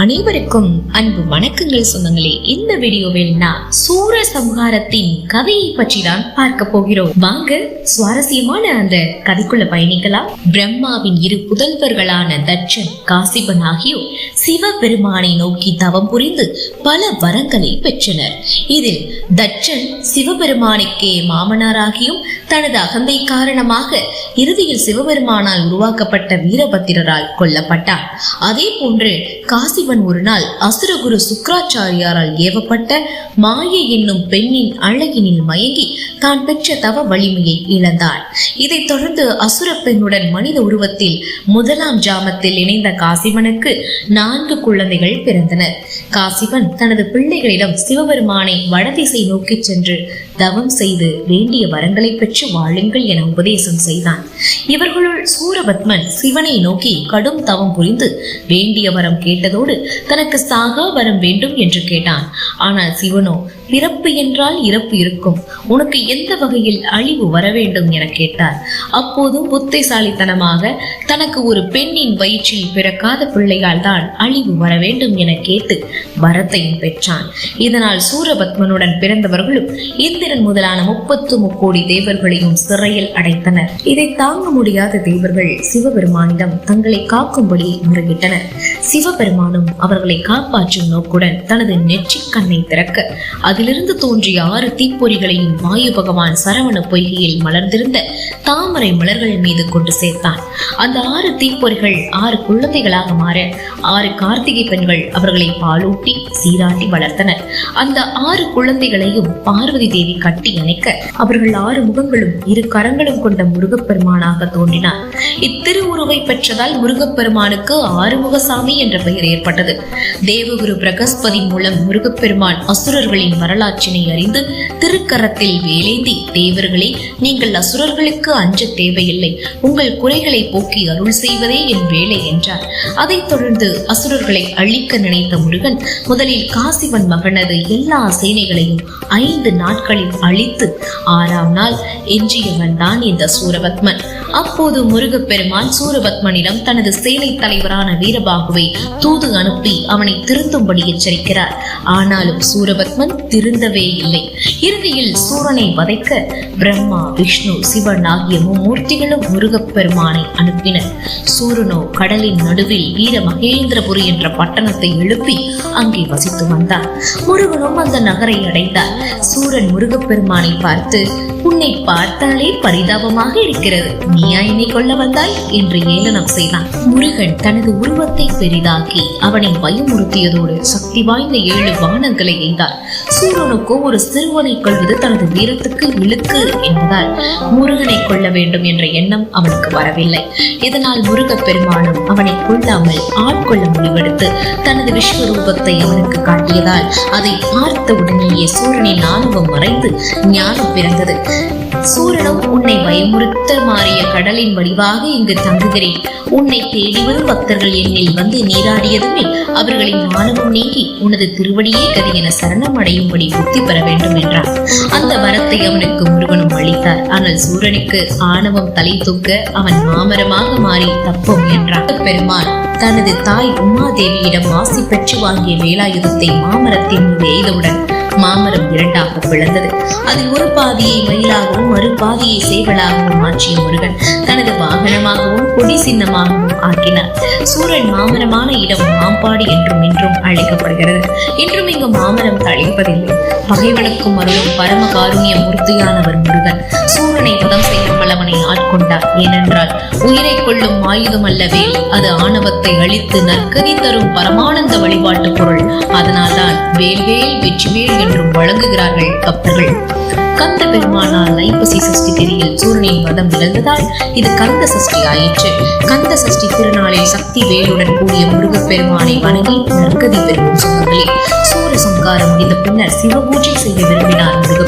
அனைவருக்கும் அன்பு வணக்கங்கள் சொந்தங்களே. இந்த வீடியோவில் நான் சூர சம்ஹாரத்தின் கதையை பற்றி தான் பார்க்க போகிறோம். வாங்க சுவாரஸ்யமான அந்த கதைக்குள்ள பயணிக்கலாம். பிரம்மாவின் இரு புதல்வர்களான தட்சன் காசிபன் ஆகியோர் சிவபெருமானை நோக்கி தவம் புரிந்து பல வரங்களை பெற்றனர். இதில் தட்சன் சிவபெருமானுக்கே மாமனாராகியும் தனது அகந்தை காரணமாக இறுதியில் சிவபெருமானால் உருவாக்கப்பட்ட வீரபத்திரரால் கொல்லப்பட்டார் அதே போன்று காசி காசிவன் ஒரு நாள் அசுரகுரு சுக்கராச்சாரியாரால் ஏவப்பட்ட மாயை என்னும் பெண்ணின் அழகினில் மயங்கி தான் பெற்ற தவ வலிமையை இழந்தார் இதைத் தொடர்ந்து அசுர பெண்ணுடன் மனித உருவத்தில் முதலாம் ஜாமத்தில் இணைந்த காசிவனுக்கு நான்கு குழந்தைகள் பிறந்தனர் காசிவன் தனது பிள்ளைகளிடம் சிவபெருமானை வடதிசை நோக்கிச் சென்று தவம் செய்து வேண்டிய வரங்களை பெற்று வாழுங்கள் என உபதேசம் செய்தான். இவர்களுள் சூரபத்மன் சிவனை நோக்கி கடும் தவம் புரிந்து வேண்டிய வரம் கேட்டதோடு தனக்கு சாகா வரம் வேண்டும் என்று கேட்டான். ஆனால் சிவனோ பிறப்பு என்றால் இறப்பு இருக்கும். உனக்கு எந்த வகையில் அழிவு வர வேண்டும் என கேட்டார். அப்போதும் புத்திசாலித்தனமாக தனக்கு ஒரு பெண்ணின் வயிற்றில் பிறக்காத பிள்ளையால் தான் அழிவு வர வேண்டும் என கேட்டு வரத்தையும் பெற்றான். இதனால் சூரபத்மனுடன் பிறந்தவர்களும் இந்திரன் முதலான முப்பத்து முக்கோடி தேவர்களையும் சிறையில் அடைத்தனர். இதை தாங்க முடியாத தேவர்கள் சிவபெருமானிடம் தங்களை காக்கும்படி முறையிட்டனர். சிவபெருமானும் அவர்களை காப்பாற்றும் நோக்குடன் தனது நெற்றிக் கண்ணை திறக்க அதிலிருந்து தோன்றிய ஆறு தீப்பொறிகளையும் வாயு பகவான் சரவண பொய்கையில் மலர்ந்திருந்த தாமரை மலர்கள் மீது கொண்டு சேர்த்தான். அந்த ஆறு தீப்பொறிகள் ஆறு குழந்தைகளாக மாற ஆறு கார்த்திகை பெண்கள் அவர்களை பாலூட்டி சீராட்டி வளர்த்தனர். அந்த ஆறு குழந்தைகளையும் பார்வதி தேவி கட்டி அணைக்க அவர்கள் ஆறு முகங்களும் இரு கரங்களும் கொண்ட முருகப்பெருமானாக தோன்றினார். இத்திருவுருவை பெற்றதால் முருகப்பெருமானுக்கு ஆறுமுகசாமி என்ற பெயர் ஏற்பட்டது. தேவகுரு பிரகஸ்பதி மூலம் முருகப்பெருமான் அசுரர்களின் வரலாற்றினை அறிந்து திருக்கரத்தில் வேலேந்தி. தேவர்களே நீங்கள் அசுரர்களுக்கு அஞ்ச தேவையில்லை. உங்கள் குறைகளை போக்கி அருள் செய்வதே என் வேலை என்றார். அதைத் தொடர்ந்து அசுரர்களை அழிக்க நினைத்த முருகன் முதலில் காசிவன் மகனது எல்லா சேனைகளையும் ஐந்து நாட்களில் அழித்து ஆறாம் நாள் எஞ்சியவன் தான் இந்த சூரபத்மன். அப்போது முருகப்பெருமான் சூரபத்மனிடம் தனது சேனை தலைவரான வீரபாகுவை தூது அனுப்பி அவனை திருந்தும்படி எச்சரிக்கிறார். ஆனாலும் சூரபத்மன் திருந்தவே இல்லை. இறுதியில் சூரனை வதைக்க பிரம்மா விஷ்ணு சிவன் ஆகிய மும்மூர்த்திகளும் முருகப்பெருமானை அனுப்பினர். சூரனோ கடலின் நடுவில் வீர மகேந்திரபுரி என்ற பட்டணத்தை எழுப்பி அங்கே வசித்து வந்தார் முருகனும் அந்த நகரை அடைந்தார். சூரன் முருகப்பெருமானை பார்த்து உன்னை பார்த்தாலே பரிதாபமாக இருக்கிறது. நீ அநியாயமே கொள்ள வந்தாய் என்று ஏளனம் செய்தான். முருகன் தனது உருவத்தை பெரிதாக்கி அவனை பயமுறுத்தியதோடு சக்தி வாய்ந்த ஏழு வானங்களை எய்தார். சூரனுக்கோ ஒரு சிறுவனை கொள்வது தனது வீரத்துக்கு இழுக்கு என்பதால் முருகனை கொள்ள வேண்டும் என்ற எண்ணம் அவனுக்கு வரவில்லை. இதனால் முருக பெருமானும் அவனை கொள்ளாமல் ஆட்கொள்ள முடிவெடுத்து தனது விஸ்வரூபத்தை அவனுக்கு காட்டியதால் அதை பார்த்த உடனேயே சூரனின் ஆணவம் மறைந்து ஞானம் பிறந்தது. சூரனும் உன்னை பயமுறுத்த மாறிய கடலின் வடிவாக இங்கு தங்குகிறேன். உன்னை தேடி வரும் பக்தர்கள் என்னில் வந்து நீராடியதுமே அவர்களின் மானமும் நீங்கி உனது திருவடியே கதி என சரணம் அடையும்படி புத்தி பெற வேண்டும் என்றார் அந்த வரத்தை அவனுக்கு முருகனும் அளித்தார். ஆனால் சூரனுக்கு ஆணவம் தலை தூக்க அவன் மாமரமாக மாறி தப்ப முயன்றான். பெருமான் தனது தாய் உமாதேவியிடம் ஆசி பெற்று வாங்கிய வேலாயுதத்தை மாமரத்தின் மீது எய்தவுடன் மாமரம் இரண்டாக பிளந்தது. அதில் ஒரு பாதியை மயிலாகவும் மறு பாதியை சேவலாகவும் மாற்றிய முருகன் தனது வாகனமாகவும் கொடி சின்னமாகவும் ஆக்கினார். சூரன் மாமரமான இடம் மாம்பாடு என்றும் இன்றும் அழைக்கப்படுகிறது. இன்றும் இங்கு மாமரம் தழைப்பதில்லை. பகைவனுக்கும் அருளும் பரம காருண்ய மூர்த்தியானவர் முருகன் சூரனை வதம் செய்யும் பலவனை ஆட்கொண்டார். ஏனென்றால் உயிரை கொள்ளும் ஆயுதம் அல்லவே அது ஆணவத்தை அழித்து நற்கதி தரும் பரமானந்த வழிபாட்டு பொருள். அதனால்தான் வேல்வேல் வெற்றிவேல் என்றும் வழங்குகிறார்கள் கப்பர்கள் கந்த பெருமானால் ஐப்பசி சஷ்டி திரியில் சூரியனின் மதம் நிகழ்ந்ததால் இது கந்த சஷ்டி ஆயிற்று. கந்த சஷ்டி திருநாளில் சக்தி வேலுடன் கூடிய முருகப்பெருமானை வணங்கி நற்கதி பெறும் சொந்தங்களே சூரிய சங்காரம் முடிந்த பின்னர் சிவபூஜை செய்ய விரும்பினார்.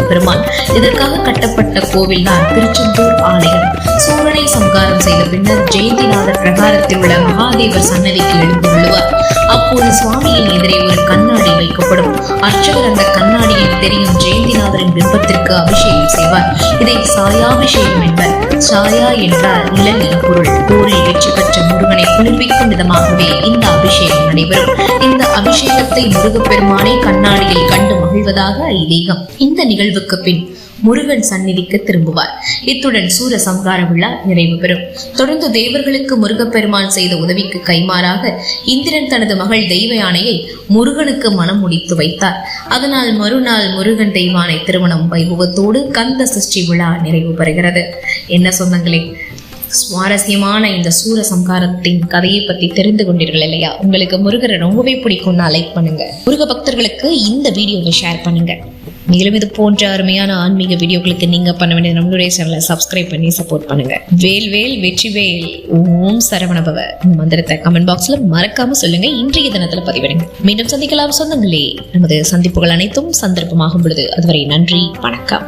முருகப்பெருமான் இதற்காக கட்டப்பட்ட கோவில் தான் திருச்செந்தூர் ஆலயம். சூரனை சங்காரம் செய்த பின்னர் ஜெயந்திநாதர் பிரகாரத்தில் உள்ள மகாதேவர் சன்னதிக்கு எழுந்து கொள்ளுவார் அப்போது சுவாமியின் எதிரே ஒரு கண்ணாடி வைக்கப்படும். அர்ச்சகர் அந்த கண்ணாடியில் தெரியும் ஜெயந்திநாதரின் பிம்பத்திற்கு அபிஷேகம் செய்வார். இதை சாயாபிஷேகம் என்பர். சாயா என்றால் இளம் பொருள். போரில் வெற்றி பெற்ற முருகனை குளிர்விக்கும் விதமாகவே இந்த அபிஷேகம் நடைபெறும். இந்த அபிஷேகத்தை முருகப்பெருமானை கண்ணாடியில் கண்டு மகிழ்வதாக ஐதீகம். இந்த நிகழ்வுக்கு பின் முருகன் சந்நிதிக்கு திரும்புவார். இத்துடன் சூர சம்ஹார விழா நிறைவு பெறும். தொடர்ந்து தேவர்களுக்கு முருகப்பெருமான் செய்த உதவிக்கு கைமாறாக இந்திரன் தனது மகள் தெய்வ யானையை முருகனுக்கு மனம் முடித்து வைத்தார். அதனால் மறுநாள் முருகன் தெய்வானை திருமணம் வைபவத்தோடு கந்த சஷ்டி விழா நிறைவு பெறுகிறது. என்ன சொந்தங்களே சுவாரஸ்யமான இந்த சூர சம்ஹாரத்தின் கதையை பற்றி தெரிந்து கொண்டீர்கள் இல்லையா? உங்களுக்கு முருகரை ரொம்பவே பிடிக்கும்னா லைக் பண்ணுங்க. முருக பக்தர்களுக்கு இந்த வீடியோவை ஷேர் பண்ணுங்க. மேலும் இது போன்ற அருமையான ஆன்மீக வீடியோக்களுக்கு நீங்க பண்ண வேண்டிய நம்மளுடைய சேனலை சப்ஸ்கிரைப் பண்ணி சப்போர்ட் பண்ணுங்க. வேல் வேல் வெற்றி வேல். ஓம் சரவணபவ. இந்த மந்திரத்தை கமெண்ட் பாக்ஸ்ல மறக்காம சொல்லுங்க. இன்றைய தினத்துல பதிவிடுங்க. மீண்டும் சந்திக்கலாம் சொந்தங்களே. நமது சந்திப்புகள் அனைத்தும் சந்தர்ப்பமாகும் பொழுது. அதுவரை நன்றி. வணக்கம்.